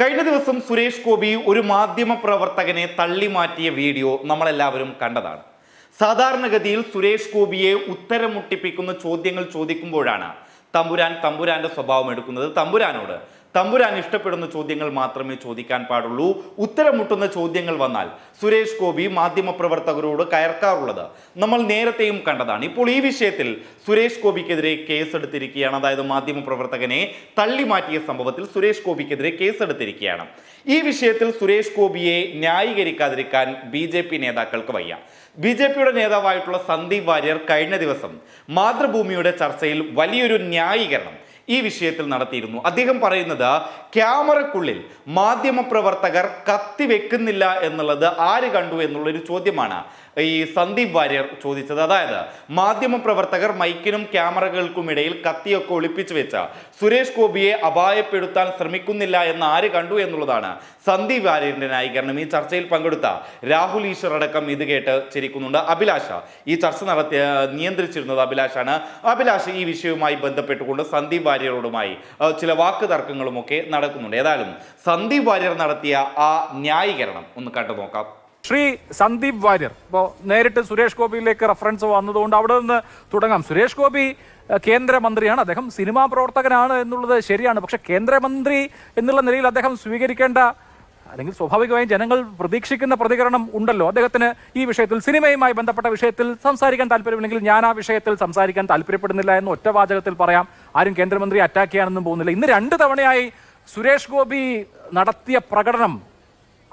കഴിഞ്ഞ ദിവസം സുരേഷ് ഗോപി ഒരു മാധ്യമ പ്രവർത്തകനെ തള്ളി മാറ്റിയ വീഡിയോ നമ്മളെല്ലാവരും കണ്ടതാണ്. സാധാരണഗതിയിൽ സുരേഷ് ഗോപിയെ ഉത്തരം മുട്ടിപ്പിക്കുന്ന ചോദ്യങ്ങൾ ചോദിക്കുമ്പോഴാണ് തമ്പുരാൻ തമ്പുരാന്റെ സ്വഭാവം എടുക്കുന്നത്. തമ്പുരാനോട് തമ്പുരാൻ ഇഷ്ടപ്പെടുന്ന ചോദ്യങ്ങൾ മാത്രമേ ചോദിക്കാൻ പാടുള്ളൂ. ഉത്തരം മുട്ടുന്ന ചോദ്യങ്ങൾ വന്നാൽ സുരേഷ് ഗോപി മാധ്യമപ്രവർത്തകരോട് കയർക്കാറുള്ളത് നമ്മൾ നേരത്തെയും കണ്ടതാണ്. ഇപ്പോൾ ഈ വിഷയത്തിൽ സുരേഷ് ഗോപിക്കെതിരെ കേസെടുത്തിരിക്കുകയാണ്. അതായത് മാധ്യമപ്രവർത്തകനെ തള്ളി മാറ്റിയ സംഭവത്തിൽ സുരേഷ് ഗോപിക്കെതിരെ കേസെടുത്തിരിക്കുകയാണ്. ഈ വിഷയത്തിൽ സുരേഷ് ഗോപിയെ ന്യായീകരിക്കാതിരിക്കാൻ ബി ജെ പി നേതാക്കൾക്ക് വയ്യ. ബി ജെ പിയുടെ നേതാവായിട്ടുള്ള സന്ദീപ് വാര്യർ കഴിഞ്ഞ ദിവസം മാതൃഭൂമിയുടെ ചർച്ചയിൽ വലിയൊരു ന്യായീകരണം ഈ വിഷയത്തിൽ നടത്തിയിരുന്നു. അദ്ദേഹം പറയുന്നത് ക്യാമറക്കുള്ളിൽ മാധ്യമപ്രവർത്തകർ കത്തിവെക്കുന്നില്ല എന്നുള്ളത് ആര് കണ്ടു എന്നുള്ളൊരു ചോദ്യമാണ്. ഈ സന്ദീപ് വാര്യർ ചോദിച്ചത്. അതായത് മാധ്യമ പ്രവർത്തകർ മൈക്കിനും ക്യാമറകൾക്കും ഇടയിൽ കത്തിയൊക്കെ ഒളിപ്പിച്ചു വെച്ച സുരേഷ് ഗോപിയെ അപായപ്പെടുത്താൻ ശ്രമിക്കുന്നില്ല എന്ന് ആര് കണ്ടു എന്നുള്ളതാണ് സന്ദീപ് വാര്യറിന്റെ ന്യായീകരണം. ഈ ചർച്ചയിൽ പങ്കെടുത്ത രാഹുൽ ഈശ്വർ അടക്കം ഇത് കേട്ട് ചിരിക്കുന്നുണ്ട്. അഭിലാഷ ഈ ചർച്ച നടത്തിയ നിയന്ത്രിച്ചിരുന്നത് അഭിലാഷാണ്. അഭിലാഷ് ഈ വിഷയവുമായി ബന്ധപ്പെട്ടുകൊണ്ട് സന്ദീപ് വാര്യരോടുമായി ചില വാക്ക് തർക്കങ്ങളുമൊക്കെ നടക്കുന്നുണ്ട്. ഏതായാലും സന്ദീപ് വാര്യർ നടത്തിയ ആ ന്യായീകരണം ഒന്ന് കണ്ടു നോക്കാം ശ്രീ സന്ദീപ് വാര്യർ. ഇപ്പോൾ നേരിട്ട് സുരേഷ് ഗോപിയിലേക്ക് റെഫറൻസ് വന്നതുകൊണ്ട് അവിടെ നിന്ന് തുടങ്ങാം. സുരേഷ് ഗോപി കേന്ദ്രമന്ത്രിയാണ്. അദ്ദേഹം സിനിമാ പ്രവർത്തകനാണ് എന്നുള്ളത് ശരിയാണ്. പക്ഷെ കേന്ദ്രമന്ത്രി എന്നുള്ള നിലയിൽ അദ്ദേഹം സ്വീകരിക്കേണ്ട അല്ലെങ്കിൽ സ്വാഭാവികമായും ജനങ്ങൾ പ്രതീക്ഷിക്കുന്ന പ്രതികരണം ഉണ്ടല്ലോ. അദ്ദേഹത്തിന് ഈ വിഷയത്തിൽ സിനിമയുമായി ബന്ധപ്പെട്ട വിഷയത്തിൽ സംസാരിക്കാൻ താല്പര്യമില്ലെങ്കിൽ ഞാൻ ആ വിഷയത്തിൽ സംസാരിക്കാൻ താല്പര്യപ്പെടുന്നില്ല എന്ന് ഒറ്റ വാചകത്തിൽ പറയാം. ആരും കേന്ദ്രമന്ത്രി അറ്റാക്ക് ചെയ്യാനൊന്നും പോകുന്നില്ല. ഇന്ന് രണ്ട് തവണയായി സുരേഷ് ഗോപി നടത്തിയ പ്രകടനം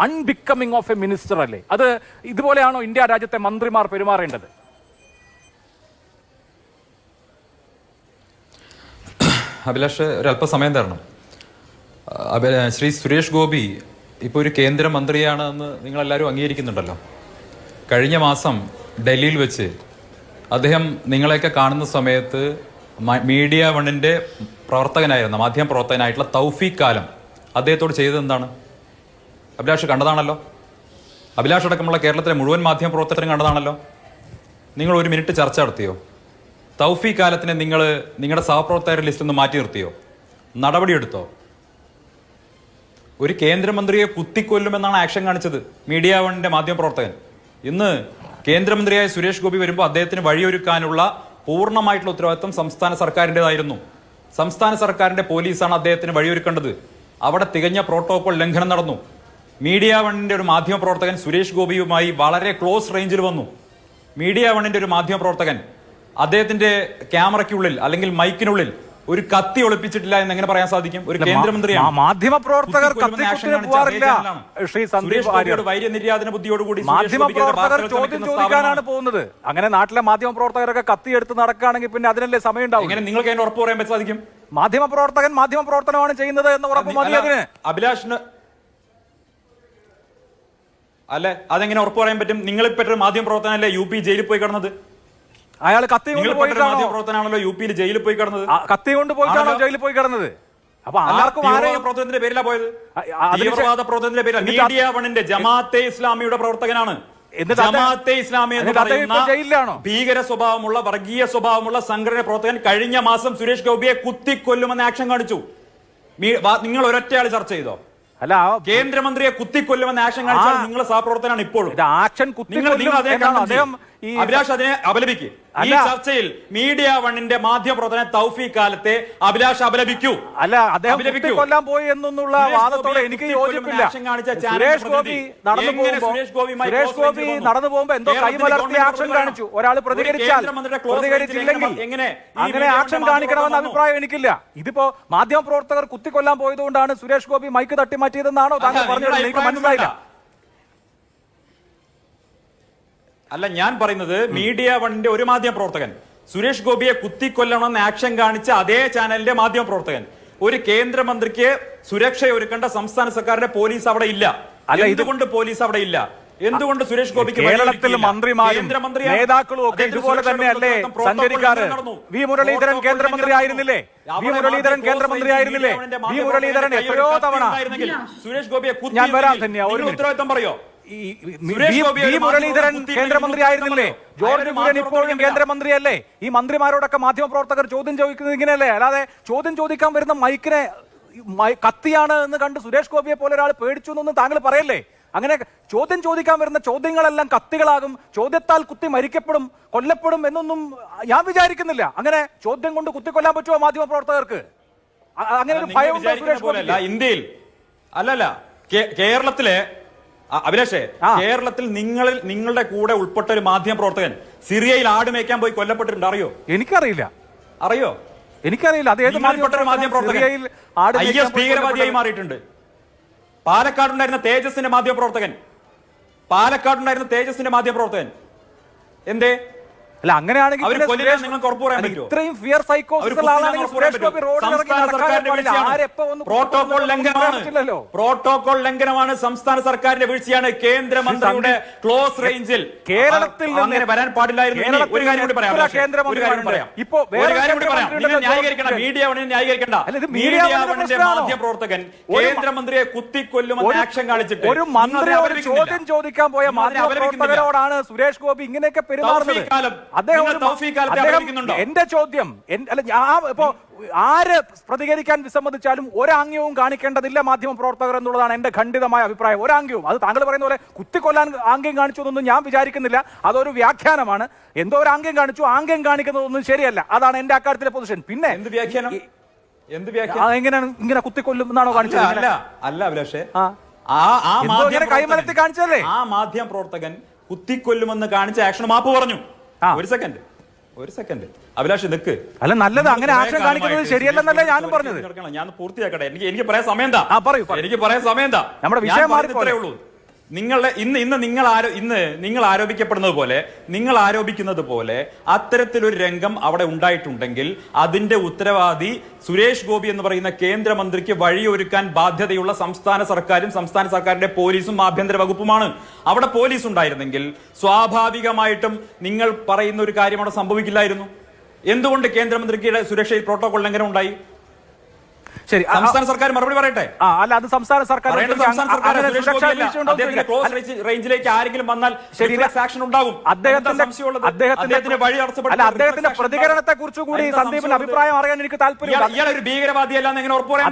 അൺബിക്കമിങ് ഓഫ് എ മിനിസ്റ്റർ അല്ലേ? അത് ഇതുപോലെയാണോ ഇന്ത്യ രാജ്യത്തെ മന്ത്രിമാർ പെരുമാറേണ്ടത്? അഭിലാഷ് ഒരല്പസമയം തരണം. ശ്രീ സുരേഷ് ഗോപി ഇപ്പോൾ ഒരു കേന്ദ്രമന്ത്രിയാണ് എന്ന് നിങ്ങളെല്ലാവരും അംഗീകരിക്കുന്നുണ്ടല്ലോ. കഴിഞ്ഞ മാസം ഡൽഹിയിൽ വെച്ച് അദ്ദേഹം നിങ്ങളെയൊക്കെ കാണുന്ന സമയത്ത് മീഡിയ വണ്ണിന്റെ പ്രവർത്തകനായിരുന്ന മാധ്യമ പ്രവർത്തകനായിട്ടുള്ള തൗഫീഖ് കാലം അദ്ദേഹത്തോട് ചെയ്തത് എന്താണ്? അഭിലാഷ് കണ്ടതാണല്ലോ. അഭിലാഷ് അടക്കമുള്ള കേരളത്തിലെ മുഴുവൻ മാധ്യമ പ്രവർത്തകരും കണ്ടതാണല്ലോ. നിങ്ങൾ ഒരു മിനിറ്റ് ചർച്ച നടത്തിയോ? തൗഫി കാലത്തിനെ നിങ്ങൾ നിങ്ങളുടെ സഹപ്രവർത്തകരുടെ ലിസ്റ്റിൽ നിന്ന് മാറ്റി നിർത്തിയോ? നടപടിയെടുത്തോ? ഒരു കേന്ദ്രമന്ത്രിയെ കുത്തിക്കൊല്ലുമെന്നാണ് ആക്ഷൻ കാണിച്ചത് മീഡിയ വണ്ണിന്റെ മാധ്യമപ്രവർത്തകൻ. ഇന്ന് കേന്ദ്രമന്ത്രിയായ സുരേഷ് ഗോപി വരുമ്പോൾ അദ്ദേഹത്തിന് വഴിയൊരുക്കാനുള്ള പൂർണമായിട്ടുള്ള ഉത്തരവാദിത്വം സംസ്ഥാന സർക്കാരിന്റെതായിരുന്നു സംസ്ഥാന സർക്കാരിന്റെ പോലീസാണ് അദ്ദേഹത്തിന് വഴിയൊരുക്കേണ്ടത്. അവിടെ തികഞ്ഞ പ്രോട്ടോകോൾ ലംഘനം നടന്നു. മീഡിയ വണ്ണിന്റെ ഒരു മാധ്യമപ്രവർത്തകൻ സുരേഷ് ഗോപിയുമായി വളരെ ക്ലോസ് റേഞ്ചിൽ വന്നു. മീഡിയ വണ്ണിന്റെ ഒരു മാധ്യമപ്രവർത്തകൻ അദ്ദേഹത്തിന്റെ ക്യാമറയ്ക്കുള്ളിൽ അല്ലെങ്കിൽ മൈക്കിനുള്ളിൽ ഒരു കത്തി ഒളിപ്പിച്ചിട്ടില്ല എന്ന് എങ്ങനെ പറയാൻ സാധിക്കും? ഒരു കേന്ദ്രമന്ത്രിയാണ്. മാധ്യമപ്രവർത്തകർ കത്തി വൈര്യനിര്യാതന ബുദ്ധിയോടുകൂടി മാധ്യമപ്രവർത്തകർ ചോദ്യം ചോദിക്കാനാണ് പോകുന്നത്. അങ്ങനെ നാട്ടിലെ മാധ്യമപ്രവർത്തകരൊക്കെ കത്തിയെടുത്ത് നടക്കുകയാണെങ്കിൽ പിന്നെ അതിനല്ലേ സമയം ഉണ്ടാവും ഇങ്ങനെ നിങ്ങൾക്ക് അതിന് ഉറപ്പ് പറയാൻ സാധിക്കും? മാധ്യമപ്രവർത്തകൻ മാധ്യമപ്രവർത്തനമാണ് ചെയ്യുന്നത് എന്ന് ഉറപ്പ് മതി അതിന്. അഭിലാഷിന് അല്ലെ? അതെങ്ങനെ ഉറപ്പ് പറയാൻ പറ്റും? നിങ്ങൾ ഒരു മാധ്യമ പ്രവർത്തനല്ലേ യു പി ജയിലിൽ പോയി കിടന്നത്? അയാൾ കത്തി കൊണ്ട് മാധ്യമ പ്രവർത്തനാണല്ലോ യു പിയിൽ ജയിലിൽ പോയി കിടന്നത്. കത്തി കൊണ്ട് പോയിട്ടാണോ ജയിലിൽ പോയി കിടന്നത്? അപ്പൊ ആർക്കും പ്രവർത്തനത്തിന്റെ പേരിലാ പോയത്? തീവ്രവാദ പ്രവർത്തനത്തിന്റെ പേരിലാണ് മീഡിയ വണ്ണിന്റെ ജമാഅത്തെ ഇസ്ലാമിയുടെ പ്രവർത്തകനാണ്. ജമാഅത്തെ ഇസ്ലാമി എന്ന് പറയുന്ന ഭീകര സ്വഭാവമുള്ള വർഗീയ സ്വഭാവമുള്ള സംഘടന പ്രവർത്തകൻ കഴിഞ്ഞ മാസം സുരേഷ് ഗോപിയെ കുത്തിക്കൊല്ലുമെന്ന് ആക്ഷൻ കാണിച്ചു. നിങ്ങൾ ഒരൊറ്റയാൾ ചർച്ച ചെയ്തോ? അല്ല കേന്ദ്രമന്ത്രിയെ കുത്തിക്കൊല്ലുമെന്ന് ആക്ഷൻ കാണിച്ചാൽ നിങ്ങളുടെ നിങ്ങളെ സഹപ്രവർത്തനാണ് ഇപ്പോഴും. ആക്ഷൻ കുത്തി കുത്തിക്കൊല്ലും അദ്ദേഹം അഭിലാഷ് അതിനെ അപലപിക്കും. ഈ ചർച്ചയിൽ മീഡിയ വണ്ണിന്റെ മാധ്യമപ്രവർത്തന തൗഫീഖ് കാലത്തെ അഭിലാഷ് അപലപിക്കൂ. അല്ല അദ്ദേഹം. കൊല്ലാൻ പോയി എന്നുള്ള വാദത്തോടെ എനിക്ക് യോജിപ്പില്ല. സുരേഷ് ഗോപി നടന്നു പോകുമ്പോ സുരേഷ് ഗോപി നടന്നു പോകുമ്പോ എന്തോ കൈമലർത്തി ആക്ഷൻ കാണിച്ചു. ഒരാൾ ഒരു പ്രതികരിച്ചാൽ പ്രതികരിച്ചില്ലെങ്കിൽ എങ്ങനെ അങ്ങനെ ആക്ഷൻ കാണിക്കണമെന്ന അഭിപ്രായം എനിക്കില്ല. ഇതിപ്പോ മാധ്യമപ്രവർത്തകർ കുത്തിക്കൊല്ലാൻ പോയതുകൊണ്ടാണ് സുരേഷ് ഗോപി മൈക്ക് തട്ടി മാറ്റിയതെന്നാണോ താങ്കൾ പറഞ്ഞത്? എനിക്ക് മനസ്സിലായില്ല. അല്ല ഞാൻ പറയുന്നത് മീഡിയ വണ്ണിന്റെ ഒരു മാധ്യമ പ്രവർത്തകൻ. സുരേഷ് ഗോപിയെ കുത്തിക്കൊല്ലണമെന്ന് ആക്ഷൻ കാണിച്ച അതേ ചാനലിന്റെ മാധ്യമ പ്രവർത്തകൻ. ഒരു കേന്ദ്രമന്ത്രിക്ക് സുരക്ഷ ഒരുക്കേണ്ട സംസ്ഥാന സർക്കാരിന്റെ പോലീസ് അവിടെ ഇല്ല. അല്ല, ഇതുകൊണ്ട് പോലീസ് അവിടെ ഇല്ല? എന്തുകൊണ്ട് സുരേഷ് ഗോപിക്ക് കേരളത്തിൽ മന്ത്രിമാരും. നേതാക്കളും ഒക്കെ ഇതുപോലെ തന്നെയല്ലേ സഞ്ചരിക്കാറ്? വി മുരളീധരൻ കേന്ദ്രമന്ത്രി ആയിരുന്നില്ലേ? വി മുരളീധരൻ കേന്ദ്രമന്ത്രി ആയിരുന്നില്ലേ വി മുരളീധരൻ എത്രയോ തവണ. സുരേഷ് ഗോപിയെ ഞാൻ വരാം തന്നെയാ ധന്യ, ഒരു ഉത്തരവാദിത്തം പറയോ? ഈ മുരളീധരൻ കേന്ദ്രമന്ത്രിയായിരുന്നില്ലേ? കേന്ദ്രമന്ത്രി ആയിരുന്നില്ലേ ജോർജ് കുര്യൻ ഇപ്പോഴും കേന്ദ്രമന്ത്രിയല്ലേ ഈ മന്ത്രിമാരോടൊക്കെ മാധ്യമപ്രവർത്തകർ ചോദ്യം ചോദിക്കുന്നത് ഇങ്ങനെയല്ലേ? അല്ലാതെ ചോദ്യം ചോദിക്കാൻ വരുന്ന മൈക്കിനെ കത്തിയാണ് എന്ന് കണ്ട് സുരേഷ് ഗോപിയെ പോലെ ഒരാൾ പേടിച്ചു എന്നൊന്നും താങ്കൾ പറയല്ലേ? അങ്ങനെ ചോദ്യം ചോദിക്കാൻ വരുന്ന ചോദ്യങ്ങളെല്ലാം കത്തികളാകും ചോദ്യത്താൽ കുത്തി മരിക്കപ്പെടും കൊല്ലപ്പെടും എന്നൊന്നും ഞാൻ വിചാരിക്കുന്നില്ല. അങ്ങനെ ചോദ്യം കൊണ്ട് കുത്തിക്കൊല്ലാൻ പറ്റുമോ മാധ്യമ പ്രവർത്തകർക്ക് അങ്ങനെ ഒരു ഭയം ഇന്ത്യയിൽ അല്ലല്ല കേരളത്തിലെ അഭിലാഷേ കേരളത്തിൽ നിങ്ങളിൽ നിങ്ങളുടെ കൂടെ ഉൾപ്പെട്ട ഒരു മാധ്യമ പ്രവർത്തകൻ സിറിയയിൽ ആട് മേക്കാൻ പോയി കൊല്ലപ്പെട്ടിട്ടുണ്ട് അറിയോ? എനിക്കറിയില്ല. അറിയോ? എനിക്കറിയില്ല. അത് ഏത് മാധ്യമ സിറിയയിൽ ആട് പ്രവർത്തകൻ ഐ മേയ്ക്കാൻ എസ് പോയി ഭീകരവാദിയായി. മാറിയിട്ടുണ്ട്. പാലക്കാടുണ്ടായിരുന്ന തേജസിന്റെ മാധ്യമ പ്രവർത്തകൻ പാലക്കാടുണ്ടായിരുന്ന തേജസിന്റെ മാധ്യമ പ്രവർത്തകൻ എന്തേ? അല്ല അങ്ങനെയാണെങ്കിൽ? ഇത്രയും ഫിയർ പ്രോട്ടോകോൾ ലംഘനമാണ്. പ്രോട്ടോകോൾ ലംഘനമാണ് സംസ്ഥാന സർക്കാരിന്റെ വീഴ്ചയാണ്. കേന്ദ്രമന്ത്രിയുടെ ക്ലോസ് റേഞ്ചിൽ. കേരളത്തിൽ അങ്ങനെ വരാൻ പാടില്ലായിരുന്നു ഒരു കാര്യം കൂടി പറയാം. ഒരു കാര്യം പറയാം. ഇപ്പോ വേറെ ഒരു കാര്യം കൂടി പറയാം. നിങ്ങൾ ന്യായീകരിക്കണം ജോർജ് മീഡിയ വണിനെ ന്യായീകരിക്കണ്ട. മീഡിയ വണിന്റെ വണിന്റെ മാധ്യമ പ്രവർത്തകൻ കേന്ദ്രമന്ത്രിയെ കുത്തിക്കൊല്ലുമെന്ന് ആക്ഷൻ കാണിച്ചിട്ട് ഒരു മന്ത്രി ഒരു ചോദ്യം ചോദിക്കാൻ പോയ മാധ്യമപ്രവർത്തകരോടാണ് മാധ്യമ പ്രവർത്തകരോടാണ് സുരേഷ് ഗോപി ഇങ്ങനെയൊക്കെ പെരുമാറുന്നത്. അദ്ദേഹം? എന്റെ ചോദ്യം. അല്ല ഞാൻ ഇപ്പോ ആര് പ്രതികരിക്കാൻ വിസമ്മതിച്ചാലും ഒരാംഗ്യവും കാണിക്കേണ്ടതില്ല മാധ്യമ പ്രവർത്തകർ എന്നുള്ളതാണ് എന്റെ ഖണ്ഡിതമായ അഭിപ്രായം. ഒരാംഗ്യവും. അത് താങ്കൾ പറയുന്ന പോലെ കുത്തിക്കൊല്ലാൻ ആംഗ്യം കാണിച്ചു എന്നൊന്നും ഞാൻ വിചാരിക്കുന്നില്ല. അതൊരു വ്യാഖ്യാനമാണ്. എന്തോ ഒരു ആംഗ്യം കാണിച്ചു. ആംഗ്യം കാണിക്കുന്നതൊന്നും ശരിയല്ല. അതാണ് എന്റെ അക്കാര്യത്തിലെ പൊസിഷൻ. പിന്നെ എന്ത് വ്യാഖ്യാനം? എന്ത് വ്യാഖ്യാനം? എങ്ങനെയാണ് ഇങ്ങനെ കുത്തിക്കൊല്ലും എന്നാണോ കാണിച്ചത്? അല്ല അല്ല അഭിലാഷേ. ആ. ആ കൈമലർത്തി പ്രവർത്തകൻ- ആ മാധ്യമ പ്രവർത്തകൻ കുത്തിക്കൊല്ലുമെന്ന് കാണിച്ച ആക്ഷൻ മാപ്പ് പറഞ്ഞു. ഒരു സെക്കൻഡ് ഒരു സെക്കൻഡ് അഭിലാഷ് നിക്ക്. അല്ല നല്ലത് അങ്ങനെ ആക്ഷൻ കാണിക്കുന്നത് ശരിയല്ലെന്നല്ല ഞാനും പറഞ്ഞത്. ഞാൻ പൂർത്തിയാക്കട്ടെ. എനിക്ക് എനിക്ക് പറയാൻ സമയം എന്താ. എനിക്ക് പറയാൻ സമയം എന്താ നമ്മുടെ വിഷയം മാറി ഉള്ളൂ. നിങ്ങളെ ഇന്ന് ഇന്ന് നിങ്ങൾ ആരോ ഇന്ന് നിങ്ങൾ ആരോപിക്കപ്പെടുന്നത് പോലെ നിങ്ങൾ ആരോപിക്കുന്നത് പോലെ അത്തരത്തിലൊരു രംഗം അവിടെ ഉണ്ടായിട്ടുണ്ടെങ്കിൽ അതിന്റെ ഉത്തരവാദി സുരേഷ് ഗോപി എന്ന് പറയുന്ന കേന്ദ്രമന്ത്രിക്ക് വഴിയൊരുക്കാൻ ബാധ്യതയുള്ള സംസ്ഥാന സർക്കാരും സംസ്ഥാന സർക്കാരിന്റെ പോലീസും ആഭ്യന്തര വകുപ്പുമാണ്. അവിടെ പോലീസ് ഉണ്ടായിരുന്നെങ്കിൽ സ്വാഭാവികമായിട്ടും നിങ്ങൾ പറയുന്ന ഒരു കാര്യം അവിടെ സംഭവിക്കില്ലായിരുന്നു. എന്തുകൊണ്ട് കേന്ദ്രമന്ത്രിക്ക് സുരക്ഷയിൽ പ്രോട്ടോകോൾ ലംഘനം ഉണ്ടായി? ശരി സംസ്ഥാന സർക്കാർ മറുപടി പറയട്ടെ? ആ അല്ല അത് സംസ്ഥാന സർക്കാർ റേഞ്ചിലേക്ക് ആരെങ്കിലും വന്നാൽ ശരി, reflex ഉണ്ടാകും. അദ്ദേഹത്തിന്റെ? അദ്ദേഹത്തിന്റെ അദ്ദേഹത്തിന് വഴി അല്ല അദ്ദേഹത്തിന്റെ പ്രതികരണത്തെ. കുറിച്ച് കൂടി സന്ദീപിന് സന്ദീപിന്റെ അഭിപ്രായം അറിയാൻ എനിക്ക് താല്പര്യം ഭീകരവാദിയല്ലാന്ന് എങ്ങനെ ഉറപ്പ് പറയാൻ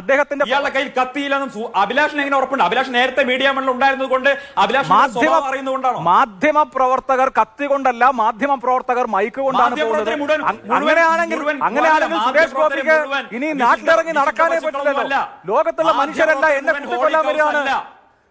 അദ്ദേഹത്തിന്റെ ഇയാളുടെ കയ്യിൽ കത്തിയില്ലെന്നും അഭിലാഷിന് എങ്ങനെ ഉറപ്പുണ്ട്? അഭിലാഷ് നേരത്തെ മീഡിയ മണ്ണിൽ ഉണ്ടായിരുന്നത് കൊണ്ട് അഭിലാഷ് മാധ്യമ പറയുന്നതുകൊണ്ടാണ് മാധ്യമ പ്രവർത്തകർ കത്തി കൊണ്ടല്ല മാധ്യമ പ്രവർത്തകർ മൈക്ക് കൊണ്ടാണ് പോകുന്നത്. അങ്ങനെയാണെങ്കിൽ അങ്ങനെയാണെങ്കിൽ സുരേഷ് ഗോപിക്ക് ഇനി വിശുദ്ധ- വിശുദ്ധ നടക്കാനേ പറ്റില്ല പറ്റില്ലല്ലോ ലോകത്തുള്ള മനുഷ്യരല്ല എന്നെ കുത്തിക്കൊല്ലാൻ വരികയാണ്.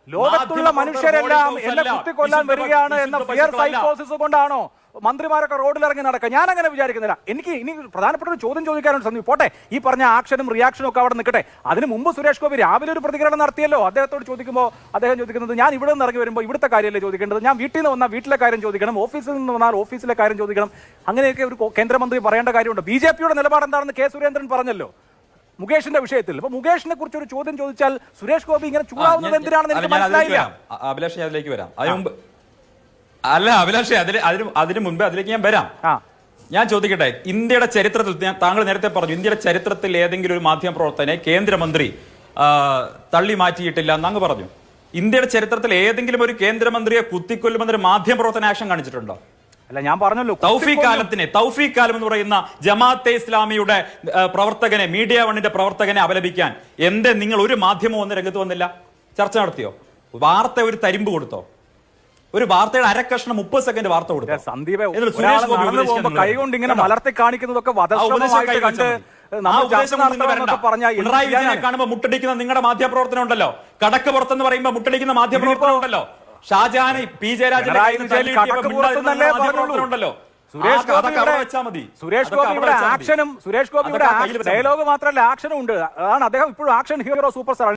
ലോകത്തുള്ള മനുഷ്യരെല്ലാം എന്നെ കുത്തിക്കൊല്ലാൻ വരികയാണ് എന്ന ഫിയർ സൈക്കോസിസ് കൊണ്ടാണോ മന്ത്രിമാരൊക്കെ റോഡിലിറങ്ങി നടക്കുക? ഞാൻ അങ്ങനെ വിചാരിക്കുന്നില്ല. എനിക്ക് ഇനി പ്രധാനപ്പെട്ട ഒരു ചോദ്യം ചോദിക്കാനുണ്ട് സന്ദീപ്. പോട്ടെ ഈ പറഞ്ഞ ആക്ഷനും റിയാക്ഷനും ഒക്കെ അവിടെ നിൽക്കട്ടെ. അതിന് മുമ്പ് സുരേഷ് ഗോപി രാവിലെ ഒരു പ്രതികരണം നടത്തിയല്ലോ. അദ്ദേഹത്തോട് ചോദിക്കുമ്പോൾ അദ്ദേഹം ചോദിക്കുന്നത് ഞാൻ ഇവിടെ നിന്ന് ഇറങ്ങി വരുമ്പോൾ ഇവിടുത്തെ കാര്യമല്ലേ ചോദിക്കേണ്ടത്? ഞാൻ വീട്ടിൽ നിന്ന് വന്നാൽ വീട്ടിലെ കാര്യം ചോദിക്കണം ഓഫീസിൽ നിന്ന് വന്നാൽ ഓഫീസിലെ കാര്യം ചോദിക്കണം. അങ്ങനെയൊക്കെ ഒരു കേന്ദ്രമന്ത്രി പറയേണ്ട കാര്യമുണ്ട്. ബി ജെ പിയുടെ നിലപാട് എന്താണെന്ന് കെ സുരേന്ദ്രൻ പറഞ്ഞല്ലോ. മുകേഷിന്റെ വിഷയത്തിൽ. അപ്പൊ മുകേഷിനെ കുറിച്ച് ഒരു ചോദ്യം ചോദിച്ചാൽ സുരേഷ് ഗോപി ഇങ്ങനെ ചൂടാവുന്നത് എന്തിനാണെന്ന് എനിക്ക് മനസ്സിലായില്ല. അഭിലാഷ് അതിലേക്ക് വരാം. അതിന് മുമ്പ് അല്ല അഭിലാഷ് അതിന് അതിന് അതിന് മുമ്പ് അതിലേക്ക് ഞാൻ വരാം. ഞാൻ ചോദിക്കട്ടെ ഇന്ത്യയുടെ ചരിത്രത്തിൽ താങ്കൾ നേരത്തെ പറഞ്ഞു ഇന്ത്യയുടെ ചരിത്രത്തിൽ ഏതെങ്കിലും ഒരു മാധ്യമ പ്രവർത്തനെ കേന്ദ്രമന്ത്രി തള്ളി മാറ്റിയിട്ടില്ല എന്നങ്ങ് പറഞ്ഞു. ഇന്ത്യയുടെ ചരിത്രത്തിൽ ഏതെങ്കിലും ഒരു കേന്ദ്രമന്ത്രിയെ കുത്തിക്കൊല്ലുമെന്നൊരു മാധ്യമ പ്രവർത്തന ആക്ഷൻ കാണിച്ചിട്ടുണ്ടോ? അല്ല ഞാൻ പറഞ്ഞല്ലോ തൗഫീഖ് കാലത്തിന് തൗഫീഖ് കാലം എന്ന് പറയുന്ന ജമാഅത്തെ ഇസ്ലാമിയുടെ പ്രവർത്തകനെ മീഡിയ വണ്ണിന്റെ പ്രവർത്തകനെ അപലപിക്കാൻ എന്റെ നിങ്ങൾ ഒരു മാധ്യമം ഒന്ന് രംഗത്ത് വന്നില്ല? ചർച്ച നടത്തിയോ? വാർത്ത ഒരു തരിമ്പ് കൊടുത്തോ? ഒരു വാർത്തയുടെ അരക്കഷ്ണം മുപ്പത് സെക്കൻഡ് വാർത്ത കൊടുത്തോ? സന്ദീപെ എന്നിട്ട് ഒരാൾ സുരേഷ് ഗോപി നടന്നു പോകുമ്പോ ഉപദേശിക്കാൻ കൈ കൊണ്ട് ഇങ്ങനെ? മലർത്തി കാണിക്കുന്നതൊക്കെ വധശ്രമമായിട്ട് കണ്ട് എന്ത്? കാണുമ്പോൾ മുട്ടടിക്കുന്ന നിങ്ങളുടെ മാധ്യമപ്രവർത്തനം ഉണ്ടല്ലോ. കടക്ക് പുറത്തെന്ന് പറയുമ്പോൾ മുട്ടടിക്കുന്ന മാധ്യമപ്രവർത്തനം ഉണ്ടല്ലോ. ഷാജഹാൻ പി ജയരാജനെ പിണറായി കയ്യിൽ നിന്ന് വിജയൻ തല്ലിയിട്ടിയപ്പോൾ കടക്ക് മിണ്ടാതിരുന്ന പുറത്തെന്നല്ലേ മാധ്യമപ്രവർത്തനം പറഞ്ഞുള്ളൂ. ഉണ്ടല്ലോ സുരേഷ് ഗോപി സുരേഷ് ഗോപിയുടെ ആക്ഷനും സുരേഷ് ഗോപിയുടെ. ഡയലോഗ് മാത്രമല്ല ആക്ഷനും ഉണ്ട്. അതാണ് അദ്ദേഹം ഇപ്പോഴും ആക്ഷൻ ഹീറോ സൂപ്പർ സ്റ്റാർ.